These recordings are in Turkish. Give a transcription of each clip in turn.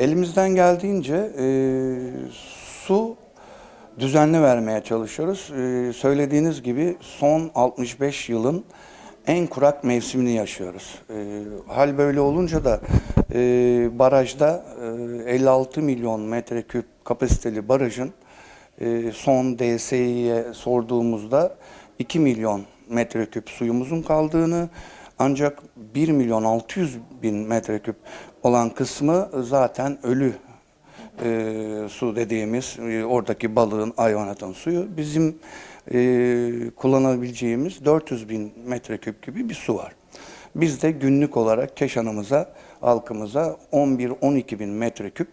elimizden geldiğince e, su düzenli vermeye çalışıyoruz. E, söylediğiniz gibi son 65 yılın en kurak mevsimini yaşıyoruz. E, hal böyle olunca da e, barajda e, 56 milyon metreküp kapasiteli barajın e, son DSİ'ye sorduğumuzda 2 milyon metreküp suyumuzun kaldığını ancak 1 milyon 600 bin metreküp olan kısmı zaten ölü e, su dediğimiz e, oradaki balığın hayvanatın suyu bizim e, kullanabileceğimiz 400 bin metreküp gibi bir su var. Biz de günlük olarak Keşan'ımıza, halkımıza 11-12 bin metreküp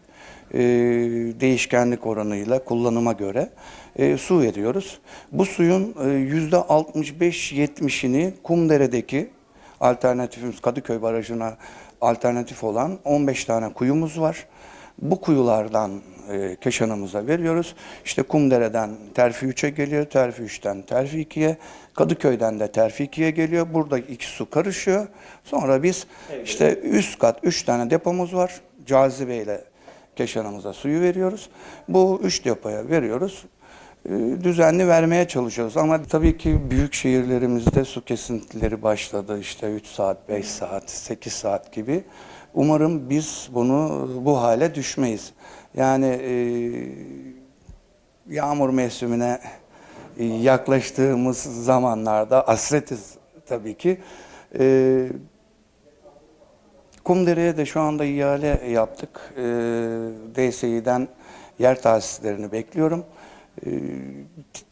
e, değişkenlik oranıyla kullanıma göre e, su veriyoruz. Bu suyun e, yüzde 65-70'ini Kumdere'deki alternatifimiz Kadıköy Barajı'na alternatif olan 15 tane kuyumuz var. Bu kuyulardan e, Keşan'ımıza veriyoruz. İşte Kumdere'den Terfi 3'e geliyor, Terfi 3'ten Terfi 2'ye, Kadıköy'den de Terfi 2'ye geliyor. Burada iki su karışıyor. Sonra biz işte üst kat 3 tane depomuz var. Cazibe ile Keşan'ımıza suyu veriyoruz. Bu üç depoya veriyoruz. E, Düzenli vermeye çalışıyoruz ama tabii ki büyük şehirlerimizde su kesintileri başladı. İşte 3 saat, 5 saat, 8 saat gibi. Umarım biz bunu bu hale düşmeyiz. Yani e, yağmur mevsimine e, yaklaştığımız zamanlarda asretiz tabii ki. Kumdere'ye de şu anda ihale yaptık. E, DSİ'den yer tahsislerini bekliyorum. E,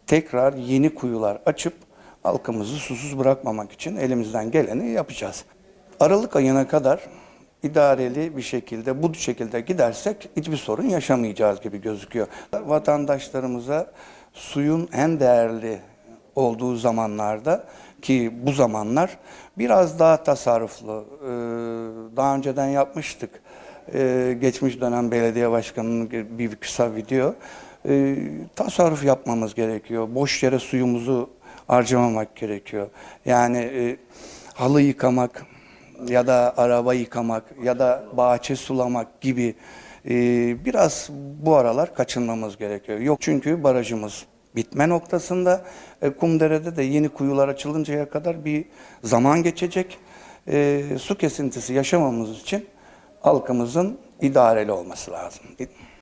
tekrar yeni kuyular açıp halkımızı susuz bırakmamak için elimizden geleni yapacağız. Aralık ayına kadar idareli bir şekilde bu şekilde gidersek hiçbir sorun yaşamayacağız gibi gözüküyor. Vatandaşlarımıza suyun en değerli olduğu zamanlarda ki bu zamanlar biraz daha tasarruflu. Ee, Daha önceden yapmıştık. Ee, Geçmiş dönem belediye başkanının bir kısa video. Ee, Tasarruf yapmamız gerekiyor. Boş yere suyumuzu harcamamak gerekiyor. Yani e, halı yıkamak ya da araba yıkamak ya da bahçe sulamak gibi e, biraz bu aralar kaçınmamız gerekiyor. Yok çünkü barajımız bitme noktasında. E, Kumdere'de de yeni kuyular açılıncaya kadar bir zaman geçecek. E, su kesintisi yaşamamız için halkımızın idareli olması lazım.